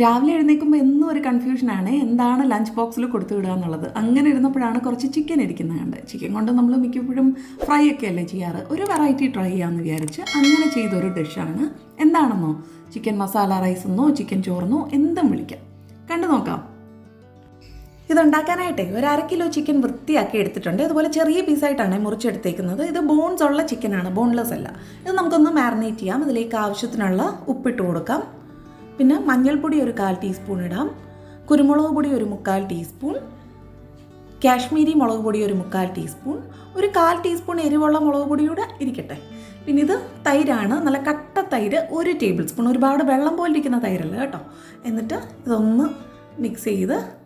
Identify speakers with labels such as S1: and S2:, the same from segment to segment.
S1: രാവിലെ എഴുന്നേൽക്കുമ്പോൾ എന്നും ഒരു കൺഫ്യൂഷനാണ് എന്താണ് ലഞ്ച് ബോക്സിൽ കൊടുത്തു വിടുക എന്നുള്ളത്? അങ്ങനെ ഇരുന്നപ്പോഴാണ് കുറച്ച് ചിക്കൻ ഇരിക്കുന്നത് കണ്ട് ചിക്കൻ കൊണ്ട് നമ്മൾ മിക്കപ്പോഴും ഫ്രൈ ഒക്കെ അല്ലേ ചെയ്യാറ്? ഒരു വെറൈറ്റി ട്രൈ ചെയ്യാമെന്ന് വിചാരിച്ച് അങ്ങനെ ചെയ്തൊരു ഡിഷാണ് എന്താണെന്നോ? ചിക്കൻ മസാല റൈസ് എന്നോ ചിക്കൻ ചോറെന്നോ എന്തും വിളിക്കാം. കണ്ടു നോക്കാം. ഇതുണ്ടാക്കാനായിട്ടേ ഒരു അര കിലോ ചിക്കൻ വൃത്തിയാക്കി എടുത്തിട്ടുണ്ട്. അതുപോലെ ചെറിയ പീസായിട്ടാണ് മുറിച്ചെടുത്തേക്കുന്നത്. ഇത് ബോൺസ് ഉള്ള ചിക്കനാണ് ബോൺലെസ് അല്ല. ഇത് നമുക്കൊന്ന് മാറിനേറ്റ് ചെയ്യാം. ഇതിലേക്ക് ആവശ്യത്തിനുള്ള ഉപ്പിട്ട് കൊടുക്കാം. പിന്നെ മഞ്ഞൾപ്പൊടി ഒരു കാൽ ടീസ്പൂൺ ഇടാം. കുരുമുളക് പൊടി ഒരു മുക്കാൽ ടീസ്പൂൺ. കാശ്മീരി മുളക് പൊടി ഒരു മുക്കാൽ ടീസ്പൂൺ. ഒരു കാൽ ടീസ്പൂൺ എരിവുള്ള മുളക് പൊടിയൂടെ ഇരിക്കട്ടെ. പിന്നെ ഇത് തൈരാണ്. നല്ല കട്ട തൈര് ഒരു ടേബിൾ സ്പൂൺ. ഒരുപാട് വെള്ളം പോലെ ഇരിക്കുന്ന തൈരല്ല കേട്ടോ. എന്നിട്ട് ഇതൊന്ന് മിക്സ് ചെയ്ത്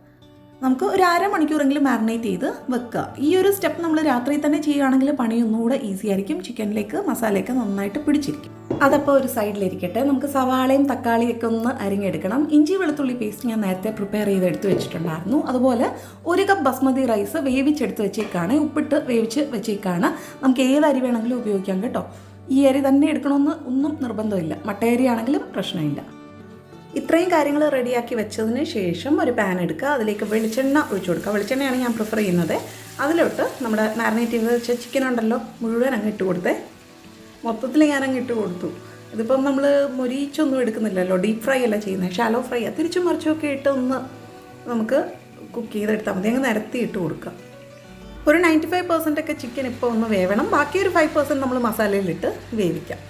S1: നമുക്ക് ഒരു അരമണിക്കൂറെങ്കിലും മാറിനേറ്റ് ചെയ്ത് വെക്കുക. ഈ ഒരു സ്റ്റെപ്പ് നമ്മൾ രാത്രി തന്നെ ചെയ്യുകയാണെങ്കിൽ പണി ഒന്നുകൂടെ ഈസി ആയിരിക്കും. ചിക്കനിലേക്ക് മസാലയൊക്കെ നന്നായിട്ട് പിടിച്ചിരിക്കും. അതപ്പോൾ ഒരു സൈഡിലിരിക്കട്ടെ. നമുക്ക് സവാളയും തക്കാളിയും ഒക്കെ ഒന്ന് അരിഞ്ഞെടുക്കണം. ഇഞ്ചി വെളുത്തുള്ളി പേസ്റ്റ് ഞാൻ നേരത്തെ പ്രിപ്പയർ ചെയ്ത് എടുത്ത് വെച്ചിട്ടുണ്ടായിരുന്നു. അതുപോലെ ഒരു കപ്പ് ബസ്മതി റൈസ് വേവിച്ചെടുത്ത് വെച്ചേക്കാണ്. ഉപ്പിട്ട് വേവിച്ച് വെച്ചേക്കാണ്. നമുക്ക് ഏത് അരി വേണമെങ്കിലും ഉപയോഗിക്കാം കേട്ടോ. ഈ അരി തന്നെ എടുക്കണമെന്ന് ഒന്നും നിർബന്ധമില്ല. മട്ടയരി ആണെങ്കിലും പ്രശ്നമില്ല. ഇത്രയും കാര്യങ്ങൾ റെഡിയാക്കി വെച്ചതിന് ശേഷം ഒരു പാൻ എടുക്കുക. അതിലേക്ക് വെളിച്ചെണ്ണ ഒഴിച്ചു കൊടുക്കുക. വെളിച്ചെണ്ണയാണ് ഞാൻ പ്രിഫർ ചെയ്യുന്നത്. അതിലോട്ട് നമ്മുടെ മാരിനേറ്റ് ചെയ്ത് വെച്ച ചിക്കൻ ഉണ്ടല്ലോ മുഴുവൻ അങ്ങ് ഇട്ട് കൊടുത്തേ. മൊത്തത്തിൽ ഞാൻ അങ്ങ് ഇട്ട് കൊടുത്തു. ഇതിപ്പം നമ്മൾ മൊരീച്ചൊന്നും എടുക്കുന്നില്ലല്ലോ ഡീപ്പ് ഫ്രൈ അല്ല ചെയ്യുന്നത് ഷാലോ ഫ്രൈ തിരിച്ചും മറിച്ചുമൊക്കെ ഇട്ട് ഒന്ന് നമുക്ക് കുക്ക് ചെയ്തെടുത്താൽ മതി. അങ്ങ് നിരത്തി ഇട്ട് കൊടുക്കാം. ഒരു നയന്റി ഫൈവ് പെർസെന്റ് ഒക്കെ ചിക്കൻ ഇപ്പോൾ ഒന്ന് വേവണം. ബാക്കി ഒരു ഫൈവ് പെർസെന്റ് നമ്മൾ മസാലയിലിട്ട് വേവിക്കാം.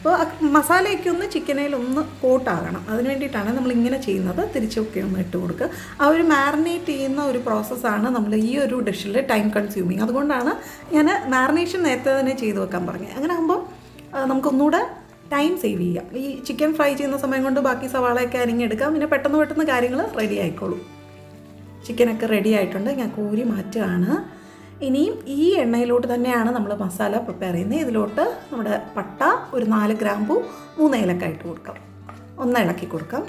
S1: അപ്പോൾ മസാലയൊക്കെ ഒന്ന് ചിക്കനയിൽ ഒന്ന് കോട്ടാകണം. അതിന് വേണ്ടിയിട്ടാണ് നമ്മൾ ഇങ്ങനെ ചെയ്യുന്നത്. തിരിച്ചൊക്കെ ഒന്ന് ഇട്ട് കൊടുക്കുക. ആ ഒരു മാറിനേറ്റ് ചെയ്യുന്ന ഒരു പ്രോസസ്സാണ് നമ്മൾ ഈ ഒരു ഡിഷിൽ ടൈം കൺസ്യൂമിങ് അതുകൊണ്ടാണ് ഞാൻ മാറിനേഷൻ നേരത്തെ തന്നെ ചെയ്ത് വെക്കാൻ പറഞ്ഞത്. അങ്ങനെ ആകുമ്പോൾ നമുക്കൊന്നുകൂടെ ടൈം സേവ് ചെയ്യാം. ഈ ചിക്കൻ ഫ്രൈ ചെയ്യുന്ന സമയം കൊണ്ട് ബാക്കി സവാളയൊക്കെ അരിഞ്ഞെടുക്കാം പിന്നെ പെട്ടെന്ന് പെട്ടെന്ന് കാര്യങ്ങൾ റെഡി ആയിക്കോളും. ചിക്കനൊക്കെ റെഡി ആയിട്ടുണ്ട്. ഞാൻ കോരി മാറ്റുകയാണ്. ഇനിയും ഈ എണ്ണയിലോട്ട് തന്നെയാണ് നമ്മൾ മസാല പ്രിപ്പയർ ചെയ്യുന്നത്. ഇതിലോട്ട് നമ്മുടെ പട്ട ഒരു നാല് ഗ്രാമ്പു മൂന്ന് ഏലക്ക ഇട്ട് കൊടുക്കാം. ഒന്ന് ഇളക്കി കൊടുക്കാം.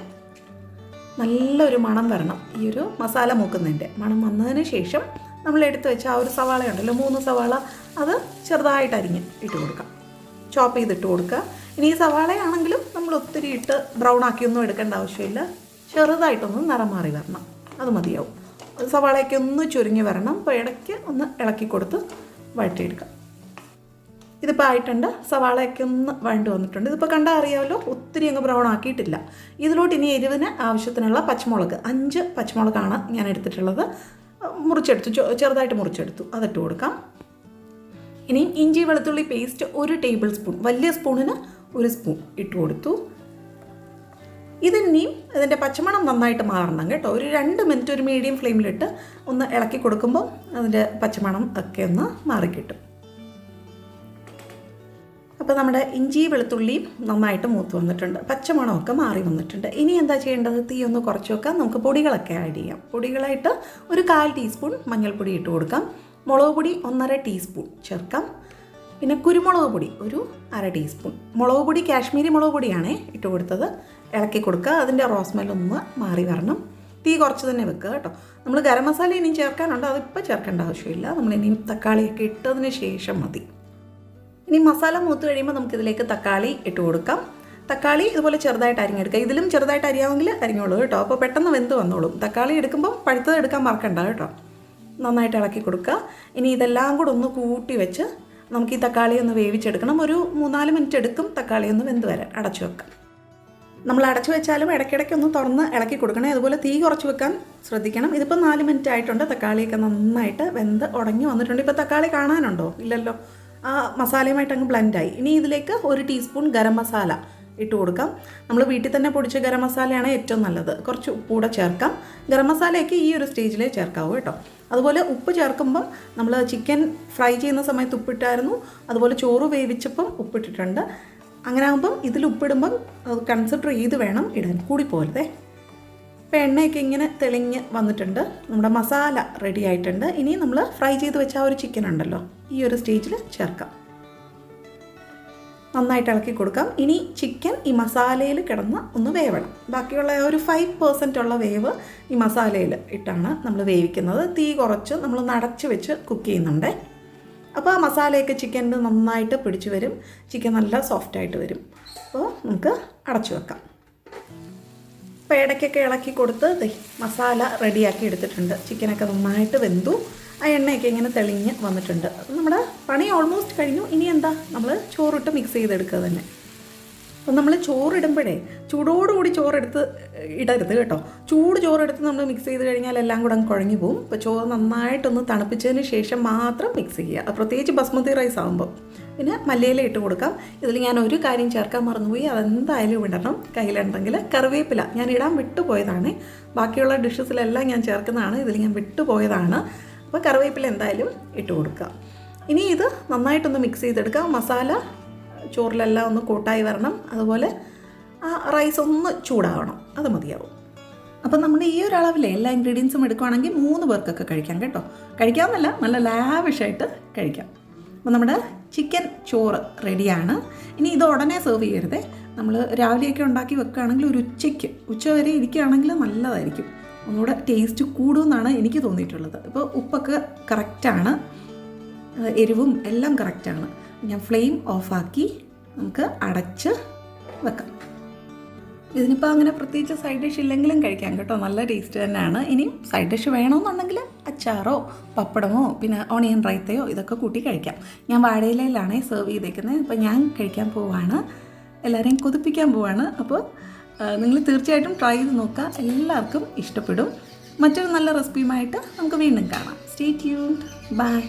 S1: നല്ലൊരു മണം വരണം ഈ ഒരു മസാല മൂക്കുന്നതിന്റെ. മണം വന്നതിന് ശേഷം നമ്മൾ എടുത്തു വെച്ച ആ ഒരു സവാള ഉണ്ടല്ലോ മൂന്ന് സവാള അത് ചെറുതായിട്ട് അരിഞ്ഞ് ഇട്ട് കൊടുക്കാം. ചോപ്പ് ചെയ്തിട്ട് കൊടുക്കുക. ഇനി ഈ സവാളയാണെങ്കിലും നമ്മൾ ഒത്തിരി ഇട്ട് ബ്രൗൺ ആക്കിയൊന്നും എടുക്കേണ്ട ആവശ്യമില്ല. ചെറുതായിട്ടൊന്ന് നിറം മാറി വരണം. അത് മതിയാവും. സവാളയൊക്കെ ഒന്ന് ചുരുങ്ങി വരണം. അപ്പോൾ ഇടയ്ക്ക് ഒന്ന് ഇളക്കി കൊടുത്ത് വഴറ്റിയെടുക്കാം. ഇതിപ്പോൾ ആയിട്ടുണ്ട്. സവാളയൊക്കെ ഒന്ന് വഴണ്ട് വന്നിട്ടുണ്ട്. ഇതിപ്പോൾ കണ്ടാൽ അറിയാമല്ലോ ഒത്തിരി അങ്ങ് ബ്രൗൺ ആക്കിയിട്ടില്ല. ഇതിലോട്ട് ഇനി എരിവിന് ആവശ്യത്തിനുള്ള പച്ചമുളക് അഞ്ച് പച്ചമുളകാണ് ഞാൻ എടുത്തിട്ടുള്ളത്. മുറിച്ചെടുത്തു. ചെറുതായിട്ട് മുറിച്ചെടുത്തു. അതിട്ട് കൊടുക്കാം. ഇനിയും ഇഞ്ചി വെളുത്തുള്ളി പേസ്റ്റ് ഒരു ടേബിൾ സ്പൂൺ വലിയ സ്പൂണിന് ഒരു സ്പൂൺ ഇട്ട് കൊടുത്തു. ഇതിനെയും ഇതിന്റെ പച്ചമണം നന്നായിട്ട് മാറണം കേട്ടോ. ഒരു രണ്ട് മിനിറ്റ് ഒരു മീഡിയം ഫ്ലെയിമിലിട്ട് ഒന്ന് ഇളക്കി കൊടുക്കുമ്പോൾ അതിന്റെ പച്ചമണം ഒക്കെ ഒന്ന് മാറിക്കിട്ടും. അപ്പോൾ നമ്മുടെ ഇഞ്ചി വെളുത്തുള്ളിയും നന്നായിട്ട് മൂത്ത് വന്നിട്ടുണ്ട്. പച്ചമണമൊക്കെ മാറി വന്നിട്ടുണ്ട്. ഇനി എന്താ ചെയ്യേണ്ടത്? തീ ഒന്ന് കുറച്ച് വെക്കാം. നമുക്ക് പൊടികളൊക്കെ ആഡ് ചെയ്യാം. പൊടികളായിട്ട് ഒരു കാൽ ടീസ്പൂൺ മഞ്ഞൾപ്പൊടി ഇട്ട് കൊടുക്കാം. മുളക് പൊടി ഒന്നര ടീസ്പൂൺ ചേർക്കാം. പിന്നെ കുരുമുളക് പൊടി ഒരു അര ടീസ്പൂൺ മുളക് പൊടി കാശ്മീരി മുളക് പൊടിയാണ് ഇട്ട് കൊടുത്തത്. ഇളക്കി കൊടുക്കുക. അതിന്റെ റോസ്മെല്ലൊന്ന് മാറി വരണം. തീ കുറച്ച് തന്നെ വെക്കുക കേട്ടോ. നമ്മൾ ഗരം മസാല ഇനിയും ചേർക്കാനുണ്ട്. അതിപ്പോൾ ചേർക്കേണ്ട ആവശ്യമില്ല. നമ്മൾ ഇനിയും തക്കാളിയൊക്കെ ഇട്ടതിന് ശേഷം മതി. ഇനി മസാല മൂത്ത് കഴിയുമ്പോൾ നമുക്കിതിലേക്ക് തക്കാളി ഇട്ട് കൊടുക്കാം. തക്കാളി ഇതുപോലെ ചെറുതായിട്ട് അരിഞ്ഞെടുക്കുക. ഇതിലും ചെറുതായിട്ട് അരിയാമെങ്കിൽ അരിഞ്ഞോളൂ കേട്ടോ. അപ്പോൾ പെട്ടെന്ന് വെന്ത് വന്നോളും. തക്കാളി എടുക്കുമ്പോൾ പഴുത്തത് എടുക്കാൻ മറക്കണ്ട കേട്ടോ. നന്നായിട്ട് ഇളക്കി കൊടുക്കുക. ഇനി ഇതെല്ലാം കൂടെ ഒന്ന് കൂട്ടി വെച്ച് നമുക്ക് ഈ തക്കാളി ഒന്ന് വേവിച്ചെടുക്കണം. ഒരു മൂന്നാൽ മിനിറ്റ് എടുക്കും തക്കാളി ഒന്ന് വെന്ത് വരാൻ. അടച്ചു വെക്കാം. നമ്മൾ അടച്ചു വെച്ചാലും ഇടയ്ക്കിടയ്ക്ക് ഒന്ന് തുറന്ന് ഇളക്കി കൊടുക്കണേ. അതുപോലെ തീ കുറച്ച് വെക്കാൻ ശ്രദ്ധിക്കണം. ഇതിപ്പോൾ നാല് മിനിറ്റ് ആയിട്ടുണ്ട്. തക്കാളിയൊക്കെ നന്നായിട്ട് വെന്ത് ഉടങ്ങി വന്നിട്ടുണ്ട്. ഇപ്പോൾ തക്കാളി കാണാനുണ്ടോ? ഇല്ലല്ലോ. ആ മസാലയുമായിട്ട് അങ്ങ് ബ്ലെൻഡായി ഇനി ഇതിലേക്ക് ഒരു ടീസ്പൂൺ ഗരം മസാല ഇട്ട് കൊടുക്കാം. നമ്മൾ വീട്ടിൽ തന്നെ പൊടിച്ച ഗരം മസാലയാണ് ഏറ്റവും നല്ലത്. കുറച്ച് ഉപ്പൂടെ ചേർക്കാം. ഗരം മസാലയൊക്കെ ഈ ഒരു സ്റ്റേജിലേ ചേർക്കാവൂ കേട്ടോ. അതുപോലെ ഉപ്പ് ചേർക്കുമ്പം നമ്മൾ ചിക്കൻ ഫ്രൈ ചെയ്യുന്ന സമയത്ത് ഉപ്പിട്ടായിരുന്നു. അതുപോലെ ചോറ് വേവിച്ചപ്പം ഉപ്പിട്ടിട്ടുണ്ട്. അങ്ങനെ ആകുമ്പം ഇതിൽ ഉപ്പിടുമ്പം കൺസിഡർ ചെയ്ത് വേണം ഇടാൻ. കൂടി പോലത്തെ ഇപ്പോൾ എണ്ണയൊക്കെ ഇങ്ങനെ തെളിഞ്ഞ് വന്നിട്ടുണ്ട്. നമ്മുടെ മസാല റെഡി ആയിട്ടുണ്ട്. ഇനി നമ്മൾ ഫ്രൈ ചെയ്ത് വെച്ച ആ ഒരു ചിക്കൻ ഉണ്ടല്ലോ. ഈ ഒരു സ്റ്റേജിൽ ചേർക്കാം. നന്നായിട്ട് ഇളക്കി കൊടുക്കാം. ഇനി ചിക്കൻ ഈ മസാലയിൽ കിടന്ന് ഒന്ന് വേവണം. ബാക്കിയുള്ള ഒരു ഫൈവ് പെർസെന്റ് ഉള്ള വേവ് ഈ മസാലയിൽ ഇട്ടാണ് നമ്മൾ വേവിക്കുന്നത്. തീ കുറച്ച് നമ്മൾ നടച്ച് വെച്ച് കുക്ക് ചെയ്യുന്നുണ്ട്. അപ്പോൾ ആ മസാലയൊക്കെ ചിക്കനിൽ നന്നായിട്ട് പിടിച്ചു വരും. ചിക്കൻ നല്ല സോഫ്റ്റായിട്ട് വരും. അപ്പോൾ നമുക്ക് അടച്ചു വെക്കാം. അപ്പോൾ ഇടയ്ക്കൊക്കെ ഇളക്കി കൊടുത്ത് മസാല റെഡിയാക്കി എടുത്തിട്ടുണ്ട്. ചിക്കനൊക്കെ നന്നായിട്ട് വെന്തു. ആ എണ്ണയൊക്കെ ഇങ്ങനെ തെളിഞ്ഞ് വന്നിട്ടുണ്ട്. നമ്മുടെ പണി ഓൾമോസ്റ്റ് കഴിഞ്ഞു. ഇനി എന്താ? നമ്മൾ ചോറിട്ട് മിക്സ് ചെയ്തെടുക്കുക തന്നെ. അപ്പം നമ്മൾ ചോറിടുമ്പോഴേ ചൂടോടുകൂടി ചോറെടുത്ത് ഇടരുത് കേട്ടോ. ചൂട് ചോറെടുത്ത് നമ്മൾ മിക്സ് ചെയ്ത് കഴിഞ്ഞാൽ എല്ലാം കൂടെ അങ്ങ് കുഴങ്ങി പോകും. അപ്പോൾ ചോറ് നന്നായിട്ടൊന്ന് തണുപ്പിച്ചതിന് ശേഷം മാത്രം മിക്സ് ചെയ്യുക. പ്രത്യേകിച്ച് ബസ്മതി റൈസ് ആകുമ്പോൾ പിന്നെ മല്ലിയില ഇട്ട് കൊടുക്കാം. ഇതിൽ ഞാൻ ഒരു കാര്യം ചേർക്കാൻ മറന്നുപോയി. അതെന്തായാലും ഇടണം. കയ്യിലുണ്ടെങ്കിൽ കറിവേപ്പില. ഞാൻ ഇടാൻ വിട്ടുപോയതാണ്. ബാക്കിയുള്ള ഡിഷസിലെല്ലാം ഞാൻ ചേർക്കുന്നതാണ്. ഇതിൽ ഞാൻ വിട്ടുപോയതാണ്. അപ്പോൾ കറിവേപ്പില എന്തായാലും ഇട്ട് കൊടുക്കുക. ഇനി ഇത് നന്നായിട്ടൊന്ന് മിക്സ് ചെയ്തെടുക്കുക. മസാല ചോറിലെല്ലാം ഒന്ന് കൂട്ടായി വരണം. അതുപോലെ ആ റൈസ് ഒന്ന് ചൂടാവണം. അത് മതിയാവും. അപ്പോൾ നമ്മുടെ ഈ ഒരു അളവിൽ എല്ലാ ഇൻഗ്രീഡിയൻസും എടുക്കുവാണെങ്കിൽ മൂന്ന് പേർക്കൊക്കെ കഴിക്കാം കേട്ടോ. കഴിക്കാമെന്നല്ല നല്ല ലാവിഷായിട്ട് കഴിക്കാം. അപ്പോൾ നമ്മുടെ ചിക്കൻ ചോറ് റെഡിയാണ് ഇനി ഇത് ഉടനെ സെർവ് ചെയ്യരുതേ. നമ്മൾ രാവിലെയൊക്കെ ഉണ്ടാക്കി വെക്കുകയാണെങ്കിൽ ഒരു ഉച്ചയ്ക്ക്. ഉച്ച വരെ ഇരിക്കുകയാണെങ്കിൽ നല്ലതായിരിക്കും. ഒന്നുകൂടെ ടേസ്റ്റ് കൂടുമെന്നാണ് എനിക്ക് തോന്നിയിട്ടുള്ളത്. ഇപ്പോൾ ഉപ്പൊക്കെ കറക്റ്റാണ് എരിവും എല്ലാം കറക്റ്റാണ് ഞാൻ ഫ്ലെയിം ഓഫാക്കി നമുക്ക് അടച്ച് വെക്കാം. ഇതിനിപ്പോൾ അങ്ങനെ പ്രത്യേകിച്ച് സൈഡ് ഡിഷ് ഇല്ലെങ്കിലും കഴിക്കാം കേട്ടോ. നല്ല ടേസ്റ്റ് തന്നെയാണ്. ഇനി സൈഡ് ഡിഷ് വേണമെന്നുണ്ടെങ്കിൽ അച്ചാറോ പപ്പടമോ പിന്നെ ഓണിയൻ റൈത്തയോ ഇതൊക്കെ കൂട്ടി കഴിക്കാം. ഞാൻ വാഴയിലയിലാണ് സെർവ് ചെയ്തേക്കുന്നത്. അപ്പോൾ ഞാൻ കഴിക്കാൻ പോവാണ്. എല്ലാവരെയും കൊതിപ്പിക്കാൻ പോവാണ്. അപ്പോൾ നിങ്ങൾ തീർച്ചയായിട്ടും ട്രൈ ചെയ്ത് നോക്കുക. എല്ലാവർക്കും ഇഷ്ടപ്പെടും. മറ്റൊരു നല്ല റെസിപ്പിയുമായിട്ട് നമുക്ക് വീണ്ടും കാണാം. Stay tune by